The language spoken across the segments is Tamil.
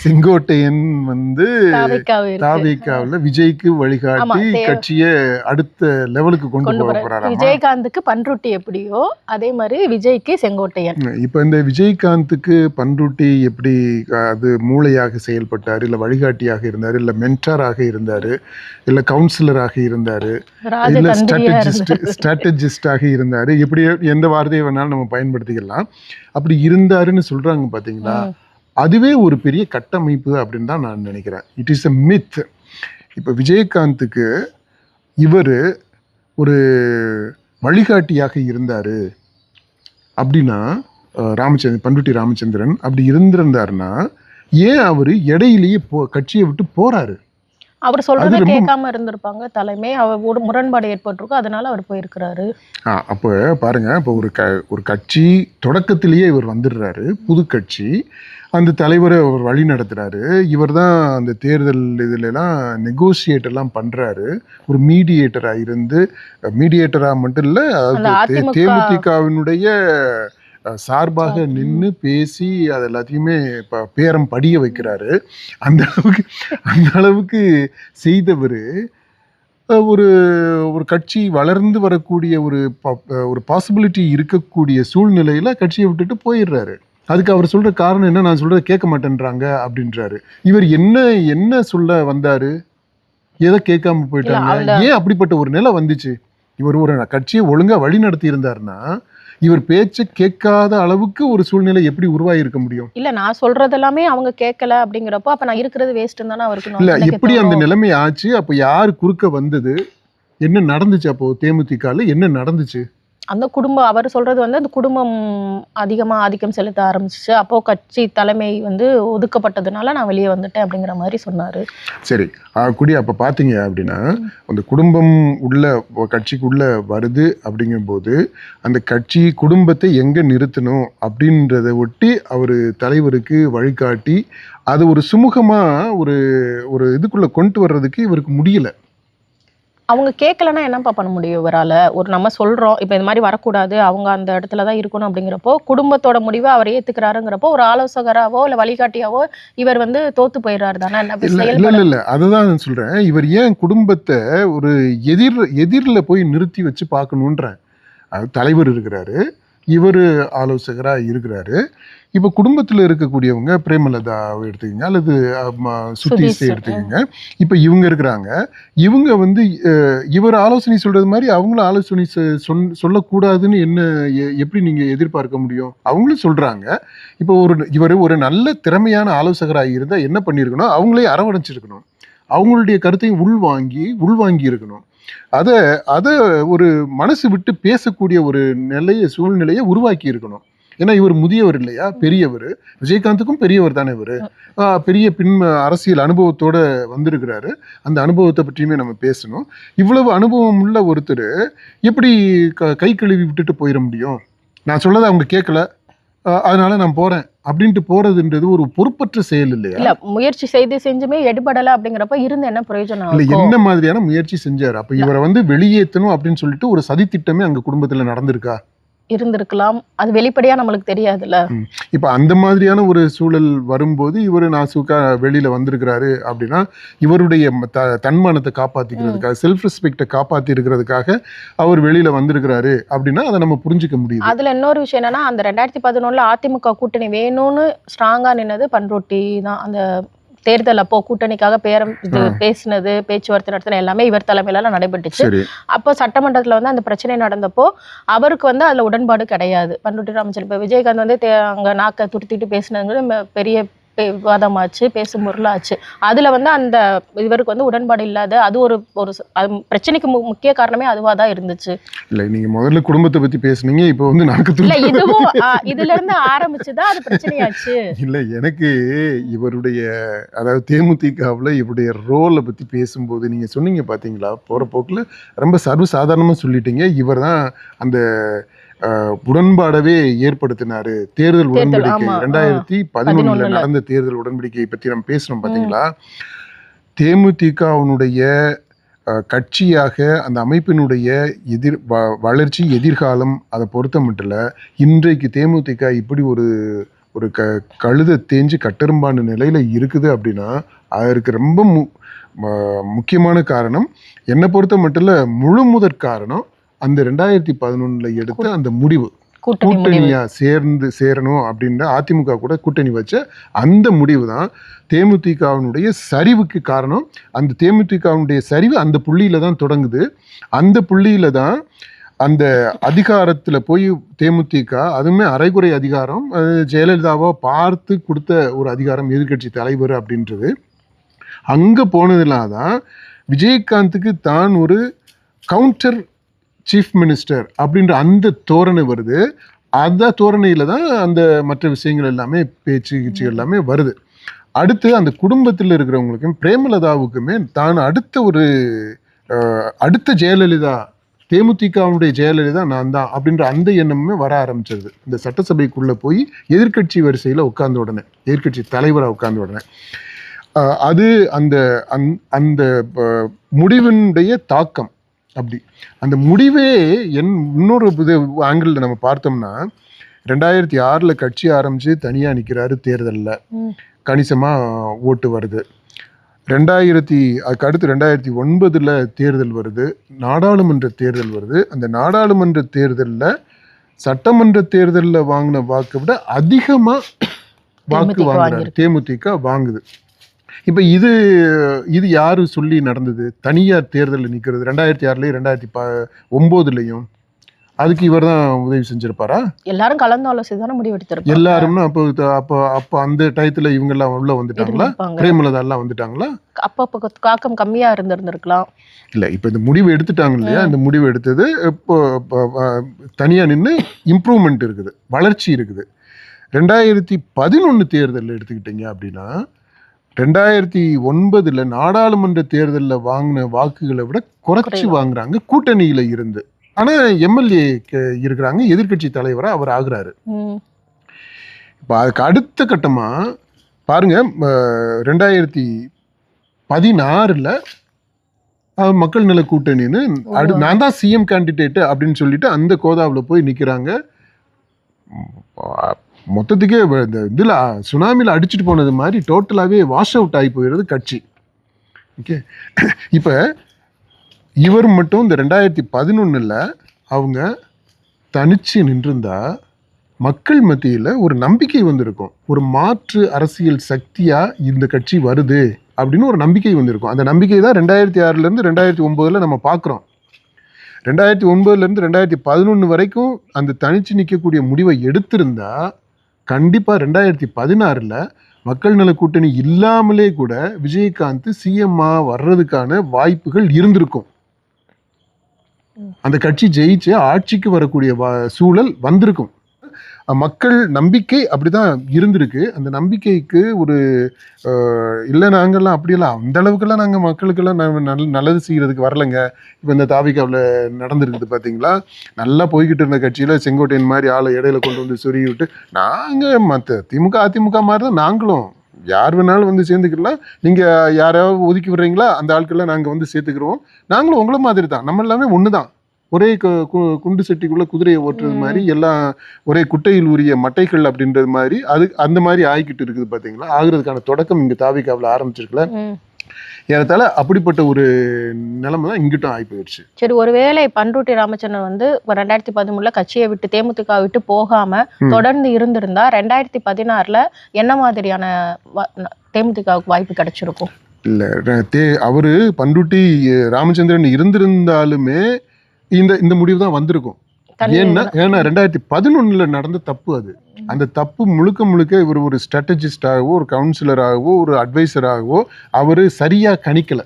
செங்கோட்டையன் வந்து. தாவிக்காவில் விஜய்க்கு வழிகாட்டி கட்சியை அடுத்த லெவலுக்கு கொண்டு கொண்டு போக போற போறாராமா விஜயகாந்துக்கு பன்ருட்டி எப்படியோ அதே மாதிரி விஜய்க்கு செங்கோட்டையன் இப்போ இந்த விஜயகாந்துக்கு பன்ருட்டி எப்படி அது மூளையாக செயல்பட்டார் இல்லை வழிகாட்டியாக இருந்தார் இல்லை மென்டாராக இருந்தார் இல்லை கவுன்சிலராக இருந்தார் இல்லை ஸ்ட்ராட்டஜிஸ்ட். ஸ்ட்ராட்டஜிஸ்டாக இருந்தார் எப்படி எந்த வார்த்தையை வேணாலும் நம்ம பயன்படுத்திக்கலாம் அப்படி இருந்தாருன்னு சொல்றாங்க பார்த்தீங்களா. அதுவே ஒரு பெரிய கட்டமைப்பு அப்படின்னு தான் நான் நினைக்கிறேன். இட் இஸ் அ மித் இப்போ விஜயகாந்துக்கு இவர் ஒரு வழிகாட்டியாக இருந்தார். அப்படின்னா ராமச்சந்திரன் பண்ருட்டி ராமச்சந்திரன் அப்படி இருந்திருந்தாருன்னா ஏன் அவர் இடையிலேயே போ கட்சியை விட்டு போகிறாரு அவர் சொல்றத கேட்காம இருந்திருப்பாங்க. தலைமை அவர் ஒரு முரண்பாடு ஏற்பட்டிருக்கும் அதனால அவர் போயிருக்கிறாரு. ஆ அப்போ பாருங்க இப்போ ஒரு க ஒரு கட்சி தொடக்கத்திலேயே இவர் வந்துடுறாரு. புது கட்சி. அந்த தலைவரை அவர் வழி நடத்துறாரு. இவர் தான் அந்த தேர்தல் இதுலலாம் நெகோசியேட் எல்லாம் பண்றாரு. ஒரு மீடியேட்டராக இருந்து மீடியேட்டராக மட்டும் இல்லை தேமுதிகவினுடைய சார்பாக. நின்று பேசி அது எல்லாத்தையுமே இப்போ பேரம் படிய வைக்கிறாரு. அந்த அளவுக்கு அந்த அளவுக்கு செய்தவர் ஒரு ஒரு கட்சி வளர்ந்து வரக்கூடிய ஒரு ஒரு பாசிபிலிட்டி இருக்கக்கூடிய சூழ்நிலையில கட்சியை விட்டுட்டு போயிடுறாரு. அதுக்கு அவர் சொல்ற காரணம் என்ன? நான் சொல்றதை கேட்க மாட்டேன்றாங்க அப்படின்றாரு. இவர் என்ன என்ன சொல்ல வந்தாரு? எதை கேட்காம போயிட்டாங்க? ஏன் அப்படிப்பட்ட ஒரு நிலை வந்துச்சு? இவர் ஒரு கட்சியை ஒழுங்கா வழி நடத்தி இருந்தாருன்னா இவர் பேச்சை கேட்காத அளவுக்கு ஒரு சூழ்நிலை எப்படி உருவாகி இருக்க முடியும்? இல்ல நான் சொல்றது எல்லாமே அவங்க கேட்கல அப்படிங்கிறப்போ அப்ப நான் இருக்கிறது வேஸ்ட் தானே அவருக்கு இல்ல எப்படி அந்த. நிலைமை ஆச்சு? அப்ப யார் குறுக்க வந்தது? என்ன நடந்துச்சு அப்போ தேமுதிகல? என்ன நடந்துச்சு? அந்த குடும்பம் அவர் சொல்கிறது வந்து அந்த குடும்பம் அதிகமாக ஆதிக்கம் செலுத்த ஆரம்பிச்சிச்சு. அப்போது கட்சி தலைமை வந்து ஒதுக்கப்பட்டதுனால நான் வெளியே வந்துட்டேன் அப்படிங்கிற மாதிரி சொன்னார். சரி. குடி அப்போ பார்த்தீங்க அப்படின்னா அந்த குடும்பம் உள்ள கட்சிக்குள்ளே வருது அப்படிங்கும்போது அந்த கட்சி குடும்பத்தை எங்கே நிறுத்தணும் அப்படின்றத ஒட்டி அவர் தலைவருக்கு வழிகாட்டி அது ஒரு சுமூகமாக ஒரு ஒரு இதுக்குள்ளே கொண்டு வர்றதுக்கு இவருக்கு முடியலை. அவங்க கேட்கலன்னா என்னப்பா பண்ண முடியும் இவரால? ஒரு நம்ம சொல்றோம் இப்போ இந்த மாதிரி வரக்கூடாது அவங்க அந்த இடத்துல தான் இருக்கணும் அப்படிங்கிறப்போ குடும்பத்தோட முடிவை அவர் ஏத்துக்கிறாருங்கிறப்போ ஒரு ஆலோசகராவோ இல்ல வழிகாட்டியாவோ இவர் வந்து தோத்து போயிடுறாரு தானே? என்ன இல்ல இல்ல இல்ல. அதுதான் நான் சொல்றேன். இவர் ஏன் குடும்பத்தை ஒரு எதிர் எதிரில் போய் நிறுத்தி வச்சு பார்க்கணுன்றேன். அது தலைவர் இருக்கிறாரு. இவர் ஆலோசகரா இருக்கிறாரு. இப்போ குடும்பத்தில் இருக்கக்கூடியவங்க பிரேமலதாவை எடுத்துக்கங்க அல்லது சுதீஷ், எடுத்துக்கங்க. இப்போ இவங்க இருக்கிறாங்க. இவங்க வந்து இவர் ஆலோசனை சொல்றது மாதிரி அவங்களும் ஆலோசனை சொ- சொன்- சொல்லக்கூடாதுன்னு என்ன எ- எப்படி நீங்க எதிர்பார்க்க முடியும்? அவங்களும் சொல்றாங்க. இப்போ ஒரு இவர் ஒரு நல்ல திறமையான ஆலோசகராக இருந்தால் என்ன பண்ணியிருக்கணும் அவங்களே அரவணைச்சிருக்கணும். அவங்களுடைய கருத்தையும் உள்வாங்கி உள்வாங்கி இருக்கணும் அதை அதை ஒரு மனசு விட்டு பேசக்கூடிய ஒரு நிலையை சூழ்நிலையை உருவாக்கி இருக்கணும். ஏன்னா இவர் முதியவர் இல்லையா? பெரியவர். விஜயகாந்துக்கும் பெரியவர் தானே இவர். பெரிய பின் அரசியல் அனுபவத்தோட வந்திருக்கிறாரு. அந்த அனுபவத்தை பற்றியுமே நம்ம பேசணும். இவ்வளவு அனுபவம் உள்ள ஒருத்தர் எப்படி க கை கழுவி விட்டுட்டு போயிட முடியும்? நான் சொல்லதை அவங்க கேட்கல அதனால நான் போறேன். அப்படின்ட்டு போறதுன்றது ஒரு பொறுப்பற்ற செயல் இல்லையா? இல்ல முயற்சி செய்து செஞ்சுமே எடுபடல அப்படிங்கிறப்ப இருந்து என்ன பிரயோஜனம் இல்ல? என்ன மாதிரியான முயற்சி செஞ்சாரு? அப்ப இவரை வந்து வெளியேற்றணும் அப்படின்னு சொல்லிட்டு ஒரு சதித்திட்டமே அங்க குடும்பத்துல நடந்திருக்கா? இருந்திருக்கலாம். அது வெளிப்படையா நம்மளுக்கு தெரியாதுல்ல. இப்ப அந்த மாதிரியான ஒரு சூழல் வரும்போது இவர் நாசுக்கா வெளியில வந்திருக்கிறாரு அப்படின்னா இவருடைய த- தன்மானத்தை காப்பாத்திக்கிறதுக்காக செல்ஃப் ரெஸ்பெக்டை காப்பாத்தி இருக்கிறதுக்காக அவர் வெளியில வந்திருக்கிறாரு அப்படின்னா அதை நம்ம புரிஞ்சுக்க முடியுது. அதுல இன்னொரு விஷயம் என்னன்னா அந்த ரெண்டாயிரத்தி பதினொன்னுல அதிமுக கூட்டணி வேணும்னு ஸ்ட்ராங்கா நின்னது பண்ருட்டி தான். அந்த தேர்தல் அப்போ கூட்டணிக்காக பேரம் இது. பேசினது பேச்சுவார்த்தை நடத்தின எல்லாமே இவர் தலைமையில நடைபெற்றுச்சு. அப்போ சட்டமன்றத்துல வந்து அந்த பிரச்சனை நடந்தப்போ அவருக்கு வந்து அதுல உடன்பாடு கிடையாது. பண்ருட்டி ராமச்சந்திரன் இப்போ விஜயகாந்த் வந்து அங்க நாக்க துருத்திட்டு பேசினது ம- பெரிய விவாதமாச்சு பேசும் பொருளாச்சு அதுல வந்து அந்த இவருக்கு வந்து உடன்பாடு இல்லாத அது ஒரு ஒரு பிரச்சனைக்கு முக்கிய காரணமே அதுவா தான் இருந்துச்சு. இல்ல நீங்க முதல்ல குடும்பத்தை பத்தி பேசுனீங்க இப்போ வந்து இல்ல நாக்கு இதுவும் ஆ, இதுல இருந்து ஆரம்பிச்சுதான் அது பிரச்சனையாச்சு. இல்ல எனக்கு இவருடைய அதாவது தேமுதிகவில் இவருடைய ரோலை பத்தி பேசும்போது நீங்க சொன்னீங்க பாத்தீங்களா? போற போக்குல ரொம்ப சர்வ சாதாரணமா சொல்லிட்டீங்க. இவர் தான் அந்த உடன்பாடவே ஏற்படுத்தினாரு. தேர்தல் உடன்படிக்கை. ரெண்டாயிரத்தி பதினொன்னுல. நடந்த தேர்தல் உடன்படிக்கையை பத்தி நம்ம பேசணும் பாத்தீங்களா? தேமுதிகவினுடைய அஹ், கட்சியாக அந்த அமைப்பினுடைய எதிர் வ- வளர்ச்சி எதிர்காலம் அதை பொறுத்த மட்டும் இல்ல, இன்றைக்கு தேமுதிக இப்படி ஒரு ஒரு க கழுதை தேஞ்சு கட்டெரும்பான நிலையில் இருக்குது அப்படின்னா அதற்கு ரொம்ப மு ம- முக்கியமான காரணம் என்னை பொறுத்த மட்டும் இல்ல முழு முதற் காரணம் அந்த ரெண்டாயிரத்தி பதினொன்றில் எடுத்த அந்த முடிவு கூட்டணி முடிவு. கூட்டணியா சேர்ந்து சேரணும் அப்படின்ற அதிமுக கூட கூட்டணி வச்ச அந்த முடிவு தான் தேமுதிகவினுடைய சரிவுக்கு காரணம். அந்த தேமுதிகவினுடைய சரிவு அந்த புள்ளியில தான் தொடங்குது. அந்த புள்ளியில தான் அந்த அதிகாரத்துல போய் தேமுதிக அதுவுமே அரைகுறை அதிகாரம் அது ஜெயலலிதாவா பார்த்து கொடுத்த ஒரு அதிகாரம் எதிர்க்கட்சி தலைவர் அப்படின்றது. அங்க போனதுனால தான் விஜயகாந்துக்கு தான் ஒரு கவுண்டர் சீஃப் மினிஸ்டர் அப்படின்ற அந்த தோரணை வருது. அந்த தோரணையில் தான் அந்த மற்ற விஷயங்கள் எல்லாமே பேச்சு கீச்சு எல்லாமே வருது. அடுத்து அந்த குடும்பத்தில் இருக்கிறவங்களுக்கும் பிரேமலதாவுக்குமே தான் அடுத்த ஒரு அடுத்த ஜெயலலிதா தேமுதிகவுடைய ஜெயலலிதா நான் தான் அப்படின்ற அந்த எண்ணமுமே வர ஆரம்பிச்சிருது. இந்த சட்டசபைக்குள்ளே போய் எதிர்க்கட்சி வரிசையில் உட்கார்ந்த உடனே எதிர்க்கட்சி தலைவராக உட்கார்ந்த உடனே. அது அந்த அந்த- அந்த முடிவினுடைய தாக்கம். அப்படி. அந்த முடிவே என் இன்னொரு இது ஆங்கிளில் நம்ம பார்த்தோம்னா ரெண்டாயிரத்தி ஆறில் கட்சி ஆரம்பித்து தனியாக நிற்கிறாரு தேர்தலில். கணிசமாக ஓட்டு வருது. ரெண்டாயிரத்தி அதுக்கு அடுத்து ரெண்டாயிரத்தி ஒன்பதில் தேர்தல் வருது. நாடாளுமன்ற தேர்தல் வருது. அந்த நாடாளுமன்ற தேர்தலில் சட்டமன்ற தேர்தலில் வாங்கின வாக்கை விட அதிகமாக வாக்கு வாங்குறாரு. தேமுதிக வாங்குது. இப்போ இது இது யாரு சொல்லி நடந்தது? தனியார் தேர்தலில் நிற்கிறது ரெண்டாயிரத்தி ஆறுலையும் ரெண்டாயிரத்தி ப ஒம்போதுலையும். அதுக்கு இவர் தான் உதவி செஞ்சிருப்பாரா? எல்லாரும் கலந்து ஆலோசி தானே முடிவெடுத்திருப்பாங்க. எல்லாரும்னா அப்போ அப்போ அப்போ அந்த டயத்துல இவங்க எல்லாம் உள்ள வந்துட்டாங்களா. பிரேமலதா எல்லாம் வந்துட்டாங்களா? அப்பப்போ காக்கம் கம்மியா இருந்திருந்திருக்கலாம். இல்ல இப்போ இந்த முடிவு எடுத்துட்டாங்க இல்லையா? இந்த முடிவு எடுத்தது இப்போ தனியா நின்று இம்ப்ரூவ்மெண்ட் இருக்குது வளர்ச்சி இருக்குது. ரெண்டாயிரத்தி பதினொன்று தேர்தல் எடுத்துக்கிட்டீங்க அப்படின்னா ரெண்டாயிரத்தி ஒன்பதுல நாடாளுமன்ற தேர்தலில் வாங்கின வாக்குகளை விட குறைச்சி. வாங்குறாங்க. கூட்டணியில இருந்து. ஆனா எம்எல்ஏ இருக்கிறாங்க. எதிர்க்கட்சி தலைவரா அவர் ஆகுறாரு. இப்போ அதுக்கு அடுத்த கட்டமா பாருங்க ரெண்டாயிரத்தி பதினாறுல மக்கள் நல கூட்டணின்னு அடு நான் தான் சிஎம் கேண்டிடேட் அப்படின்னு சொல்லிட்டு அந்த கோதாவில் போய் நிற்கிறாங்க மொத்தத்துக்கே இந்த இதில் சுனாமியில் அடிச்சுட்டு போனது மாதிரி டோட்டலாகவே வாஷ் அவுட் ஆகி போயிடுறது கட்சி. ஓகே இப்போ இவர் மட்டும் இந்த ரெண்டாயிரத்தி பதினொன்றில் அவங்க தனிச்சு நின்றிருந்தா மக்கள் மத்தியில் ஒரு நம்பிக்கை வந்திருக்கும். ஒரு மாற்று அரசியல் சக்தியாக இந்த கட்சி வருது அப்படின்னு ஒரு நம்பிக்கை வந்திருக்கும். அந்த நம்பிக்கை தான் ரெண்டாயிரத்தி ஆறுலேருந்து ரெண்டாயிரத்தி ஒம்போதில் நம்ம பார்க்குறோம் ரெண்டாயிரத்தி ஒன்பதுலேருந்து ரெண்டாயிரத்தி பதினொன்று வரைக்கும் அந்த தனிச்சு நிற்கக்கூடிய முடிவை எடுத்திருந்தால் கண்டிப்பாக ரெண்டாயிரத்தி பதினாறில் மக்கள் நல கூட்டணி இல்லாமலே கூட விஜயகாந்த் சிஎம்மா வர்றதுக்கான வாய்ப்புகள் இருந்திருக்கும். அந்த கட்சி ஜெயிச்சு ஆட்சிக்கு வரக்கூடிய சூழல் வந்திருக்கும். மக்கள் நம்பிக்கை அப்படிதான் இருந்திருக்கு. அந்த நம்பிக்கைக்கு ஒரு இல்லை நாங்கள்லாம் அப்படியெல்லாம் அந்த அளவுக்குலாம் நாங்கள் மக்களுக்கெல்லாம் ந- நல்ல நல்லது செய்கிறதுக்கு வரலைங்க. இப்போ இந்த தாவிக்காவில் நடந்திருக்குது பார்த்தீங்களா நல்லா போய்கிட்டு இருந்த கட்சியில் செங்கோட்டையன் மாதிரி ஆளை இடையில கொண்டு வந்து சொருகி விட்டு நாங்கள் மற்ற திமுக அதிமுக மாதிரி தான் நாங்களும். யார் வேணாலும் வந்து சேர்ந்துக்கலாம். நீங்கள் யாராவது ஒதுக்கி விடுறீங்களா? அந்த ஆட்கள்லாம் நாங்கள் வந்து சேர்த்துக்கிறோம் நாங்களும் உங்களை மாதிரி தான் நம்ம எல்லாமே ஒன்று தான் ஒரே குண்டு சட்டிக்குள்ள குதிரையை ஓட்டுறது மாதிரி எல்லாம் ஒரே குட்டையில் உரிய மட்டைகள் அப்படின்றது மாதிரி அது அந்த மாதிரி ஆகிக்கிட்டு இருக்குது பார்த்தீங்களா ஆகுறதுக்கான தொடக்கம் இங்கே தாவிக்காவில் ஆரம்பிச்சிருக்கல. ம். ஏறத்தாழ அப்படிப்பட்ட ஒரு நிலைமை தான் இங்கிட்டும் ஆகி போயிடுச்சு சரி ஒருவேளை பண்ருட்டி ராமச்சந்திரன் வந்து ரெண்டாயிரத்தி பதிமூணுல கட்சியை விட்டு தேமுதிக விட்டு போகாம. தொடர்ந்து இருந்திருந்தா ரெண்டாயிரத்தி பதினாறுல என்ன மாதிரியான தேமுதிகவுக்கு வாய்ப்பு கிடைச்சிருக்கும்? இல்லை தே அவரு பண்ருட்டி ராமச்சந்திரன் இருந்திருந்தாலுமே இந்த இந்த முடிவு தான் வந்திருக்கும் ஏன்னா ஏன்னா ரெண்டாயிரத்தி பதினொன்னுல நடந்த தப்பு அது. அந்த தப்பு முழுக்க முழுக்க இவர் ஒரு ஸ்ட்ராட்டஜிஸ்டாகவோ ஒரு கவுன்சிலராகவோ ஒரு அட்வைசராகவோ அவர் சரியா கணிக்கல.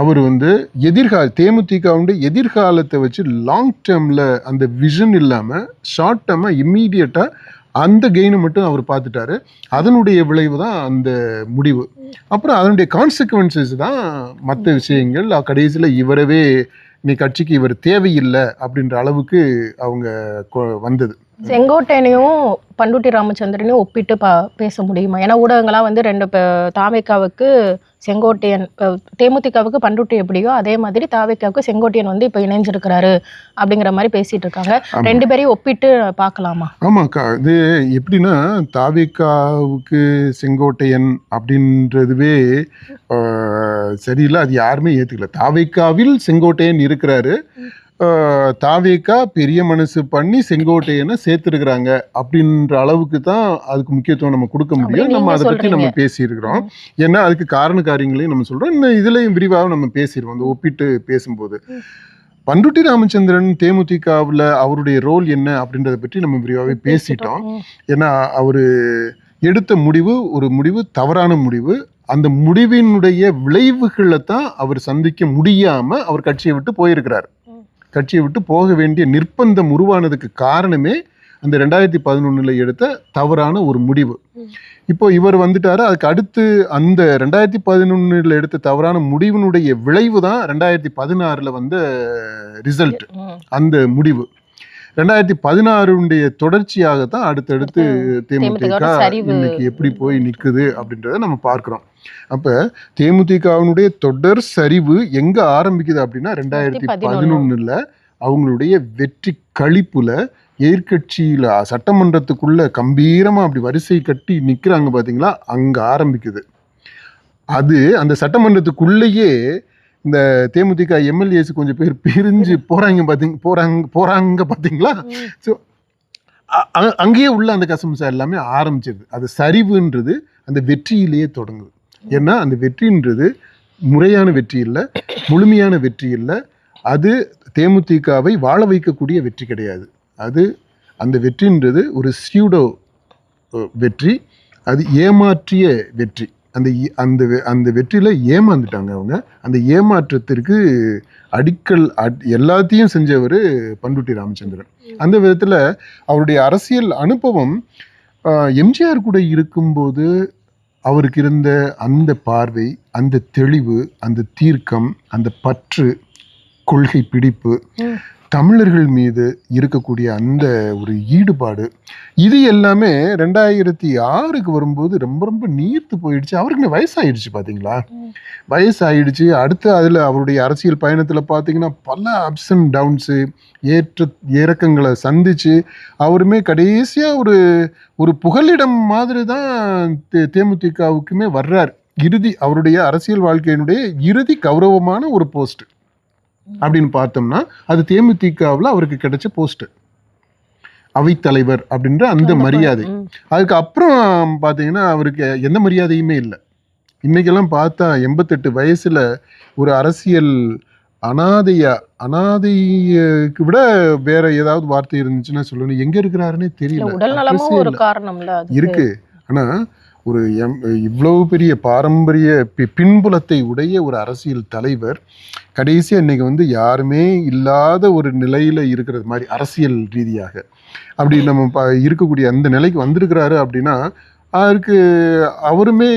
அவர் வந்து எதிர்கால தேமுதிகவுடைய எதிர்காலத்தை வச்சு லாங் டேர்மில் அந்த விஷன் இல்லாமல் ஷார்ட் டேர்மாக இம்மீடியட்டாக அந்த கெயினை மட்டும் அவர் பார்த்துட்டாரு. அதனுடைய விளைவு தான் அந்த முடிவு. அப்புறம் அதனுடைய கான்சிக்வன்சஸ் தான் மற்ற விஷயங்கள். கடைசியில் இவரவே நீ கட்சிக்கு இவர் தேவையில்லை அப்படின்ற அளவுக்கு அவங்க கொ- வந்தது. செங்கோட்டையனையும் பண்டுட்டி ராமச்சந்திரனையும் ஒப்பிட்டு பா பேச முடியுமா? ஏன்னா ஊடகங்களாம் வந்து ரெண்டு தாவேக்காவுக்கு செங்கோட்டையன் தேமுதிகவுக்கு பண்டுட்டி எப்படியோ அதே மாதிரி தாவேக்காவுக்கு செங்கோட்டையன் வந்து இப்போ இணைஞ்சிருக்கிறாரு அப்படிங்கிற மாதிரி பேசிட்டு இருக்காங்க. ரெண்டு பேரையும் ஒப்பிட்டு பார்க்கலாமா? ஆமாக்கா இது எப்படின்னா தாவேக்காவுக்கு செங்கோட்டையன் அப்படின்றதுவே சரியில்லை. அது யாருமே ஏற்றுக்கல தாவேக்காவில் செங்கோட்டையன் இருக்கிறாரு. தாவேக்கா பெரிய மனசு பண்ணி செங்கோட்டையனை சேர்த்துருக்குறாங்க அப்படின்ற அளவுக்கு தான் அதுக்கு முக்கியத்துவம் நம்ம கொடுக்க முடியும். நம்ம அதை பற்றி நம்ம. பேசியிருக்கிறோம். ஏன்னா அதுக்கு காரண காரியங்களையும் நம்ம சொல்கிறோம் இன்னும் இதுலேயும் விரிவாக நம்ம பேசிடுவோம். அந்த ஒப்பிட்டு பேசும்போது. பண்டுட்டி ராமச்சந்திரன் தேமுதிகவில் அவருடைய ரோல் என்ன அப்படின்றத பற்றி நம்ம விரிவாகவே பேசிட்டோம். ஏன்னா அவர் எடுத்த முடிவு ஒரு முடிவு தவறான முடிவு. அந்த முடிவினுடைய விளைவுகளை தான் அவர் சந்திக்க முடியாம அவர் கட்சியை விட்டு போயிருக்கிறார். கட்சியை விட்டு போக வேண்டிய நிர்பந்தம் உருவானதுக்கு காரணமே அந்த ரெண்டாயிரத்தி பதினொன்னுல எடுத்த தவறான ஒரு முடிவு. இப்போ இவர் வந்துட்டாரு அதுக்கு அடுத்து அந்த ரெண்டாயிரத்தி பதினொன்னுல எடுத்த தவறான முடிவினுடைய விளைவு தான் ரெண்டாயிரத்தி பதினாறுல வந்த ரிசல்ட். அந்த முடிவு ரெண்டாயிரத்தி பதினாறுடைய தொடர்ச்சியாக தான் அடுத்தடுத்து தேமுதிக. இன்னைக்கு எப்படி போய் நிற்குது அப்படின்றத நம்ம பார்க்கிறோம். அப்ப தேமுதிகவினுடைய தொடர் சரிவு எங்க ஆரம்பிக்குது அப்படின்னா ரெண்டாயிரத்தி பதினொன்னுல அவங்களுடைய வெற்றி கழிப்புல எதிர்க்கட்சியில சட்டமன்றத்துக்குள்ள கம்பீரமா அப்படி வரிசை கட்டி நிக்கிறாங்க பாத்தீங்களா? அங்க ஆரம்பிக்குது. அது அந்த சட்டமன்றத்துக்குள்ளேயே இந்த தேமுதிக எம்எல்ஏஸ் கொஞ்சம் பேர் பிரிஞ்சு போறாங்க போறாங்க போறாங்க பாத்தீங்களா? ம். அ- அ- அங்கேயே உள்ள அந்த கசம்சா எல்லாமே ஆரம்பிச்சிருது அது சரிவுன்றது அந்த வெற்றியிலேயே தொடங்குது. ஏன்னா அந்த வெற்றின்றது முறையான வெற்றி இல்லை முழுமையான வெற்றி இல்லை. அது தேமுதிகவை வாழ வைக்கக்கூடிய வெற்றி கிடையாது. அது அந்த வெற்றின்றது ஒரு சியூடோ வெற்றி. அது ஏமாற்றிய வெற்றி. அந்த அந்த அந்த வெற்றியில் ஏமாந்துட்டாங்க அவங்க. அந்த ஏமாற்றத்திற்கு அடிக்கல் அட்- எல்லாத்தையும் செஞ்சவர் பண்டுட்டி ராமச்சந்திரன். அந்த விதத்தில் அவருடைய அரசியல் அனுபவம் எம்ஜிஆர் கூட இருக்கும்போது அவருக்கு இருந்த அந்த பார்வை அந்த தெளிவு அந்த தீர்க்கம் அந்த பற்று கொள்கை பிடிப்பு. தமிழர்கள் மீது இருக்கக்கூடிய அந்த ஒரு ஈடுபாடு இது எல்லாமே ரெண்டாயிரத்தி ஆறுக்கு வரும்போது ரொம்ப ரொம்ப நீர்த்து போயிடுச்சு. அவருக்கு வயசாயிடுச்சு பார்த்தீங்களா. வயசாயிடுச்சு. அடுத்து அதில் அவருடைய அரசியல் பயணத்தில் பார்த்தீங்கன்னா பல அப்ஸ் அண்ட் டவுன்ஸு ஏற்ற இறக்கங்களை சந்திச்சு அவருமே கடைசியாக ஒரு ஒரு புகலிடம் மாதிரி தான் தே தேமுதிகவுக்குமே வர்றார். இறுதி அவருடைய அரசியல் வாழ்க்கையினுடைய இறுதி கௌரவமான ஒரு போஸ்ட் அப்படின்னு பார்த்தோம்னா அது தேமுதிகவில் அவருக்கு கிடைச்ச போஸ்ட் அவைத்தலைவர் அப்படின்ற அந்த மரியாதை. அதுக்கு அப்புறம் பார்த்தீங்கன்னா அவருக்கு எந்த மரியாதையுமே இல்லை. இன்னைக்கெல்லாம் பார்த்தா எண்பத்தெட்டு வயசுல ஒரு அரசியல் அனாதையா அனாதைக்கு விட வேற ஏதாவது வார்த்தை இருந்துச்சுன்னா சொல்லணும். எங்க இருக்கிறாருன்னே தெரியல. இருக்கு. ஆனா ஒரு எம் இவ்வளவு பெரிய பாரம்பரிய பி- பின்புலத்தை உடைய ஒரு அரசியல் தலைவர் கடைசி அன்றைக்கி வந்து யாருமே இல்லாத ஒரு நிலையில் இருக்கிறது மாதிரி அரசியல் ரீதியாக. அப்படி நம்ம ப இருக்கக்கூடிய அந்த நிலைக்கு வந்திருக்கிறாரு அப்படின்னா அதற்கு அவருமே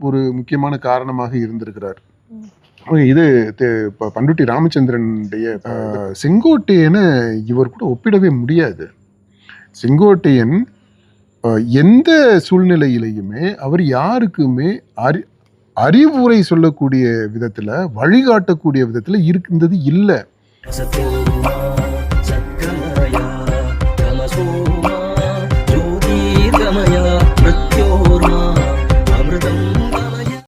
ஒரு முக்கியமான காரணமாக இருந்திருக்கிறார். இது தே- ப- பண்டுட்டி ராமச்சந்திரனுடைய செங்கோட்டையனை இவர் கூட ஒப்பிடவே முடியாது. செங்கோட்டையன் எந்த சூழ்நிலையிலையுமே அவர் யாருக்குமே அறி அறிவுரை சொல்லக்கூடிய விதத்தில் வழிகாட்டக்கூடிய விதத்தில் இருக்கின்றது இல்லை.